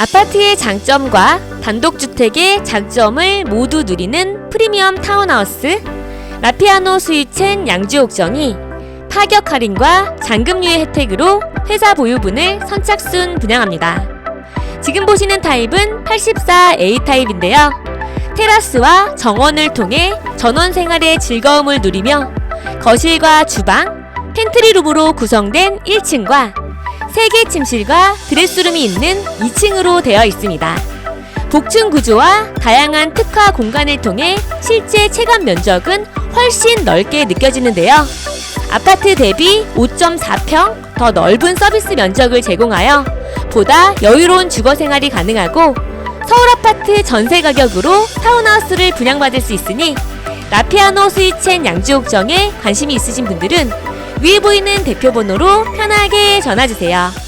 아파트의 장점과 단독주택의 장점을 모두 누리는 프리미엄 타운하우스 라피아노 스위첸 양주옥정이 파격 할인과 잔금유예 혜택으로 회사 보유분을 선착순 분양합니다. 지금 보시는 타입은 84A 타입인데요. 테라스와 정원을 통해 전원 생활의 즐거움을 누리며 거실과 주방, 팬트리룸으로 구성된 1층과 3개 침실과 드레스룸이 있는 2층으로 되어 있습니다. 복층 구조와 다양한 특화 공간을 통해 실제 체감 면적은 훨씬 넓게 느껴지는데요. 아파트 대비 5.4평 더 넓은 서비스 면적을 제공하여 보다 여유로운 주거 생활이 가능하고 서울 아파트 전세 가격으로 타운하우스를 분양받을 수 있으니 라피아노 스위첸 양주옥정에 관심이 있으신 분들은 위에 보이는 대표 번호로 편하게 전화주세요.